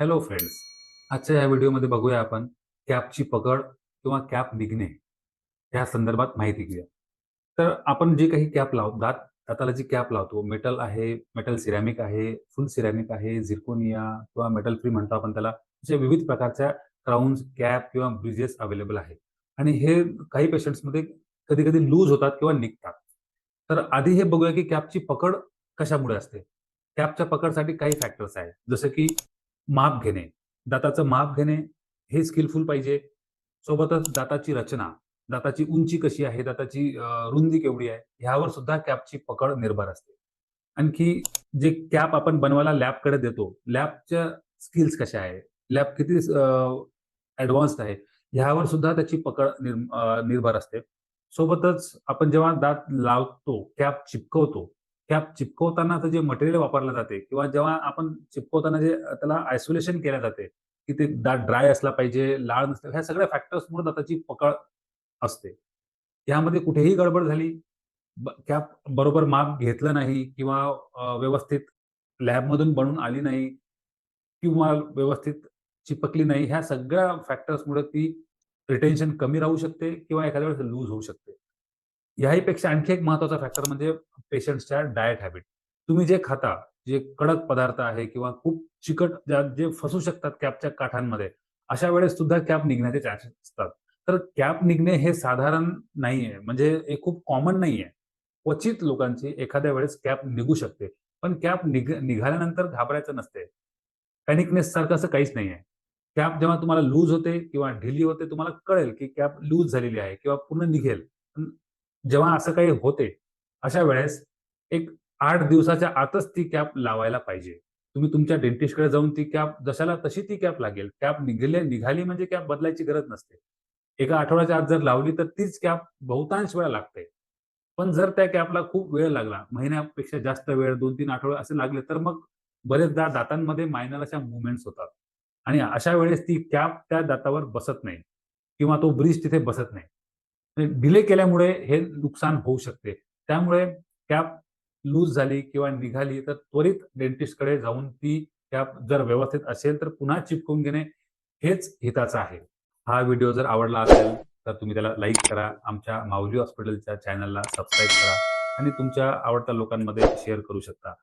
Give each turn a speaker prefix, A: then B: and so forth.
A: Hello friends आजच्या या व्हिडिओमध्ये बघूया आपण कॅपची पकड किंवा कॅप निघणे या संदर्भात माहिती घेऊया. तर आपण जे काही कॅप लावतो दात दाताला जी कॅप लावतो मेटल आहे मेटल सिरॅमिक आहे फुल सिरॅमिक आहे झिरकोनिया किंवा मेटल फ्री म्हणतो आपण त्याला अशा विविध प्रकारच्या क्राऊन्स कॅप किंवा ब्रिजेस अवेलेबल आहे. आणि हे काही पेशंट्समध्ये कधी कधी लूज होतात किंवा निघतात. तर आधी हे बघूया की कॅपची पकड कशामुळे असते? कॅपच्या पकडसाठी काही फॅक्टर्स आहेत. जसं की माप घेणे. दाताचं माप घेणे हे स्किलफुल पाहिजे. सोबतच दाताची रचना दाताची उंची कशी आहे दाताची रुंदी केवढी आहे ह्यावर सुद्धा कॅपची पकड निर्भर असते. आणखी जे कॅप आपण बनवायला लॅबकडे देतो लॅबच्या स्किल्स कशा आहे लॅब किती ऍडव्हान्स्ड आहे ह्यावर सुद्धा त्याची पकड निर्भर असते. सोबतच आपण जेव्हा दात लावतो कॅप चिपकवतो कॅप चिपकवतानाचं जे मटेरियल वापरलं जाते किंवा जेव्हा आपण चिपकवताना जे त्याला आयसोलेशन केलं जाते की ते दात ड्राय असला पाहिजे लाळ नसते ह्या सगळ्या फॅक्टर्समुळे दाताची पकड असते यामध्ये कुठेही गडबड झाली कॅप बरोबर माप घेतलं नाही किंवा व्यवस्थित लॅबमधून बनून आली नाही किंवा व्यवस्थित चिपकली नाही ह्या सगळ्या फॅक्टर्समुळे ती रिटेन्शन कमी राहू शकते किंवा एखाद्या वेळेस लूज होऊ शकते. याहीपेक्षा आणखी एक महत्त्वाचा फॅक्टर म्हणजे पेशंटच्या डाएट हॅबिट तुम्ही जे खाता जे कडक पदार्थ आहे किंवा खूप चिकट जे फसू शकतात कॅपच्या काठांमध्ये अशा वेळेस सुद्धा कॅप निघण्याचे चान्सेस असतात. तर कॅप निघणे हे साधारण नाहीये म्हणजे हे खूप कॉमन नाहीये. क्वचित लोकांची एखाद्या वेळेस कॅप निघू शकते पण कॅप निघ निघाल्यानंतर घाबरायचं नसते. पॅनिकनेस सारखं असं काहीच नाहीये. कॅप जेव्हा तुम्हाला लूज होते किंवा ढिली होते तुम्हाला कळेल की कॅप लूज झालेली आहे किंवा पूर्ण निघेल. जेव्हा असं काही होते अशा वेळेस एक आठ दिवसाच्या आतच ती कॅप लावायला पाहिजे. तुम्ही तुमच्या डेंटिस्टकडे जाऊन ती कॅप जशाला तशी ती कॅप लागेल. कॅप निघाली निघाली म्हणजे कॅप बदलायची गरज नसते. एका आठवड्याच्या आत जर लावली तर तीच कॅप बहुतांश वेळा लागते. पण जर त्या कॅपला खूप वेळ लागला महिन्यापेक्षा जास्त वेळ दोन तीन आठवडे असे लागले तर मग बरेचदा दातांमध्ये मायनर अशा मुवमेंट्स होतात. आणि अशा वेळेस ती कॅप त्या दातावर बसत नाही किंवा तो ब्रिज तिथे बसत नाही. डिले केल्यामुळे हे नुकसान होऊ शकते. त्यामुळे कॅप लूज झाली किंवा निघाली तर त्वरित डेंटिस्टकडे जाऊन ती कॅप जर व्यवस्थित असेल तर पुन्हा चिपकून घेणे हेच हिताचं आहे. हा व्हिडिओ जर आवडला असेल तर तुम्ही त्याला लाईक करा. आमच्या माऊली हॉस्पिटलच्या चॅनलला सबस्क्राईब करा आणि तुमच्या आवडत्या लोकांमध्ये शेअर करू शकता.